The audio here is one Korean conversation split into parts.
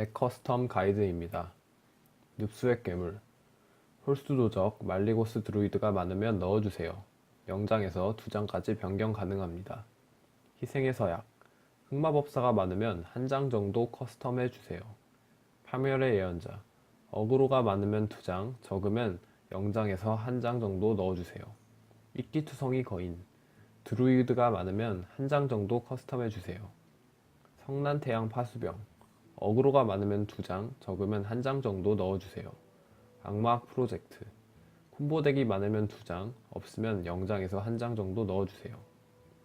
덱커스텀 가이드입니다. 늪수액 괴물 홀수 도적 말리고스 드루이드가 많으면 넣어주세요. 영장에서 두 장까지 변경 가능합니다. 희생의 서약 흑마법사가 많으면 한 장 정도 커스텀해 주세요. 파멸의 예언자 어그로가 많으면 두 장, 적으면 영장에서 한 장 정도 넣어주세요. 이끼투성이 거인 드루이드가 많으면 한 장 정도 커스텀해 주세요. 성난 태양 파수병 어그로가 많으면 두 장, 적으면 한장 정도 넣어주세요. 악마학 프로젝트 콤보덱이 많으면 두 장, 없으면 영장에서 한장 정도 넣어주세요.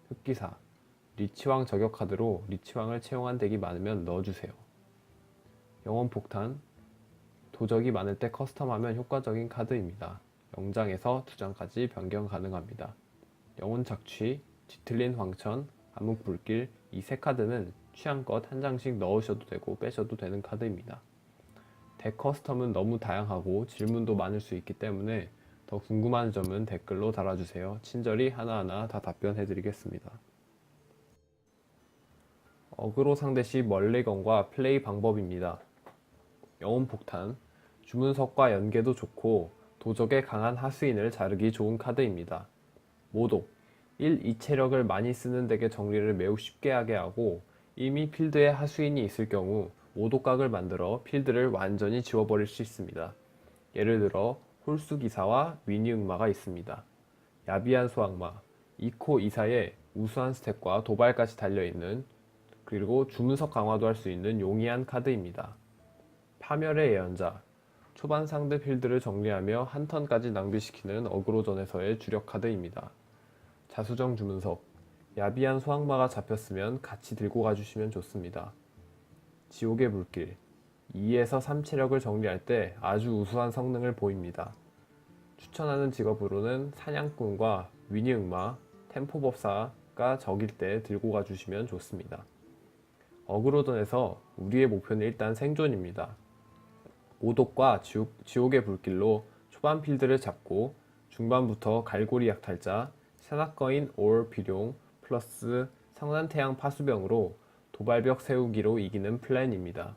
흑기사 리치왕 저격 카드로 리치왕을 채용한 덱이 많으면 넣어주세요. 영원 폭탄 도적이 많을 때 커스텀하면 효과적인 카드입니다. 영장에서 두 장까지 변경 가능합니다. 영혼 착취, 뒤틀린 황천, 암흑 불길 이 세 카드는 취향껏 한 장씩 넣으셔도 되고 빼셔도 되는 카드입니다. 덱 커스텀은 너무 다양하고 질문도 많을 수 있기 때문에 더 궁금한 점은 댓글로 달아주세요. 친절히 하나하나 다 답변해 드리겠습니다. 어그로 상대 시 멀리건과 플레이 방법입니다. 영혼 폭탄, 주문석과 연계도 좋고 도적의 강한 하수인을 자르기 좋은 카드입니다. 모독, 1, 2 체력을 많이 쓰는 덱의 정리를 매우 쉽게 하게 하고 이미 필드에 하수인이 있을 경우 모독각을 만들어 필드를 완전히 지워버릴 수 있습니다. 예를 들어 홀수 기사와 위니 흑마가 있습니다. 야비한 소악마, 2코 이사에 우수한 스택과 도발까지 달려있는 그리고 주문석 강화도 할 수 있는 용이한 카드입니다. 파멸의 예언자, 초반 상대 필드를 정리하며 한 턴까지 낭비시키는 어그로전에서의 주력 카드입니다. 자수정 주문석, 야비한 소악마가 잡혔으면 같이 들고 가주시면 좋습니다. 지옥의 물길, 2에서 3 체력을 정리할 때 아주 우수한 성능을 보입니다. 추천하는 직업으로는 사냥꾼과 위니응마, 템포법사가 적일 때 들고 가주시면 좋습니다. 어그로전에서 우리의 목표는 일단 생존입니다. 오독과 지옥, 지옥의 불길로 초반 필드를 잡고 중반부터 갈고리 약탈자, 산악거인 올 비룡 플러스 성난태양 파수병으로 도발벽 세우기로 이기는 플랜입니다.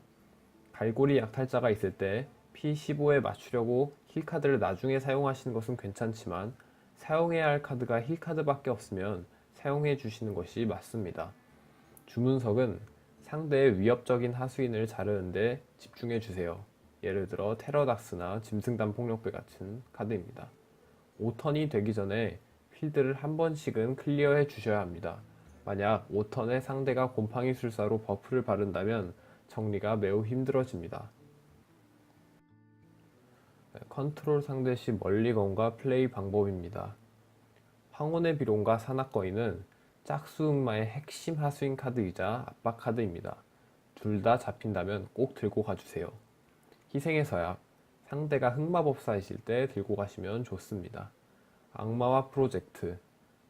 갈고리 약탈자가 있을 때 P15에 맞추려고 힐 카드를 나중에 사용하시는 것은 괜찮지만 사용해야 할 카드가 힐 카드밖에 없으면 사용해 주시는 것이 맞습니다. 주문석은 상대의 위협적인 하수인을 자르는데 집중해 주세요. 예를 들어 테러닥스나 짐승단 폭력배 같은 카드입니다. 5턴이 되기 전에 필드를 한 번씩은 클리어해 주셔야 합니다. 만약 5턴에 상대가 곰팡이 술사로 버프를 바른다면 정리가 매우 힘들어집니다. 네, 컨트롤 상대 시 멀리건과 플레이 방법입니다. 황혼의 비룡과 산악거인은 짝수흑마의 핵심 하수인 카드이자 압박 카드입니다. 둘 다 잡힌다면 꼭 들고 가주세요. 희생의 서약 상대가 흑마법사이실 때 들고 가시면 좋습니다. 악마와 프로젝트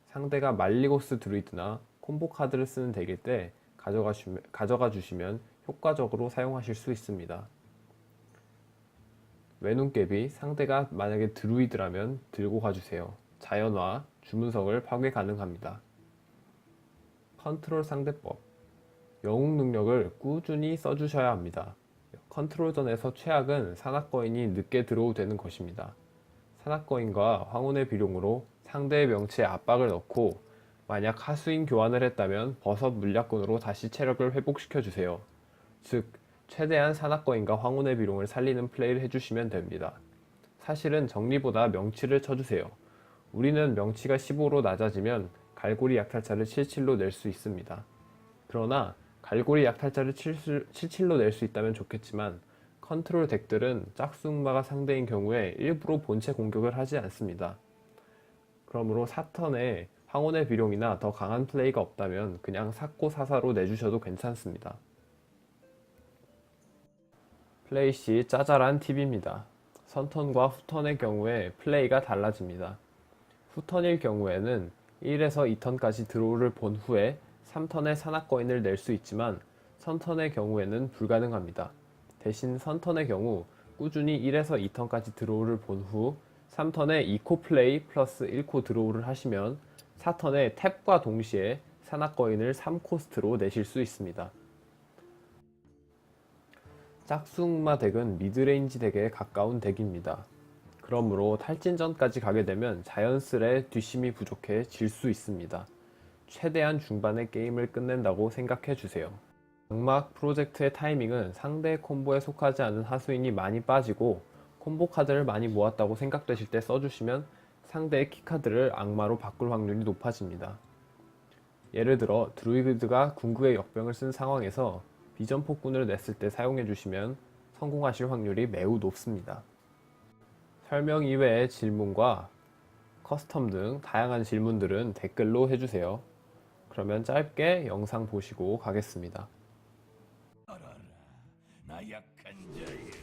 상대가 말리고스 드루이드나 콤보 카드를 쓰는 덱일 때 가져가, 주시면 효과적으로 사용하실 수 있습니다. 외눈깨비 상대가 만약에 드루이드라면 들고 가주세요. 자연화, 주문석을 파괴 가능합니다. 컨트롤 상대법 영웅 능력을 꾸준히 써주셔야 합니다. 컨트롤전에서 최악은 산악거인이 늦게 들어오 되는 것입니다. 산악거인과 황혼의 비룡으로 상대의 명치에 압박을 넣고 만약 하수인 교환을 했다면 버섯 물약꾼으로 다시 체력을 회복시켜 주세요. 즉 최대한 산악거인과 황혼의 비룡을 살리는 플레이를 해주시면 됩니다. 사실은 정리보다 명치를 쳐주세요. 우리는 명치가 15로 낮아지면 갈고리 약탈자를 77로 낼 수 있습니다. 그러나 갈고리 약탈자를 77 로 낼 수 있다면 좋겠지만 컨트롤 덱들은 짝수마가 상대인 경우에 일부러 본체 공격을 하지 않습니다. 그러므로 4턴에 황혼의 비룡이나 더 강한 플레이가 없다면 그냥 삭고 사사로 내주셔도 괜찮습니다. 플레이 시 짜잘한 팁입니다. 선턴과 후턴의 경우에 플레이가 달라집니다. 후턴일 경우에는 1에서 2턴까지 드로우를 본 후에 3턴에 산악거인을 낼 수 있지만 선턴의 경우에는 불가능합니다. 대신 선턴의 경우 꾸준히 1에서 2턴까지 드로우를 본 후 3턴에 2코 플레이 플러스 1코 드로우를 하시면 4턴에 탭과 동시에 산악거인을 3코스트로 내실 수 있습니다. 짝수흑마 덱은 미드레인지 덱에 가까운 덱입니다. 그러므로 탈진전까지 가게 되면 자연스레 뒷심이 부족해 질 수 있습니다. 최대한 중반에 게임을 끝낸다고 생각해 주세요. 악막 프로젝트의 타이밍은 상대 콤보에 속하지 않은 하수인이 많이 빠지고 콤보 카드를 많이 모았다고 생각되실 때 써주시면 상대의 키카드를 악마로 바꿀 확률이 높아집니다. 예를 들어 드루이드가 궁극의 역병을 쓴 상황에서 비전 폭군을 냈을 때 사용해 주시면 성공하실 확률이 매우 높습니다. 설명 이외의 질문과 커스텀 등 다양한 질문들은 댓글로 해주세요. 그러면 짧게 영상 보시고 가겠습니다. 나 약한 자여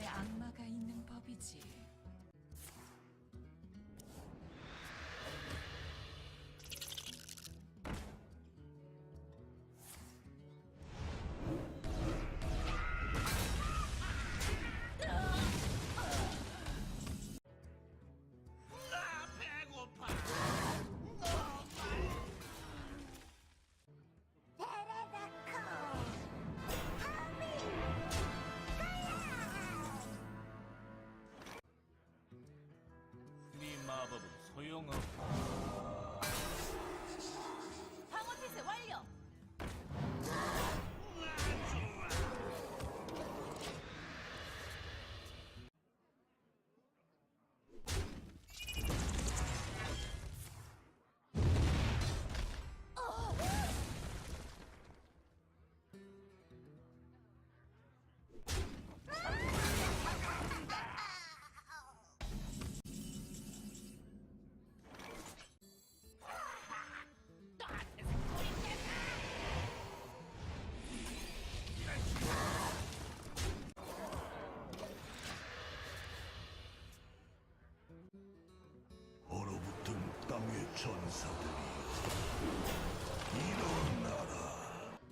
내면에 악마가 있는 법이지. 마법은 소용없고 방어 태세 완료.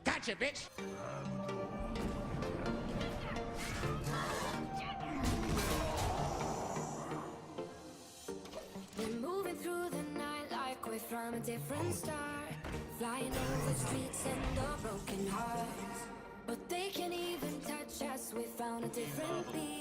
Gotcha, bitch! We're moving through the night like we're from a different star. Flying over streets and our broken hearts. But they can't even touch us, we found a different beat.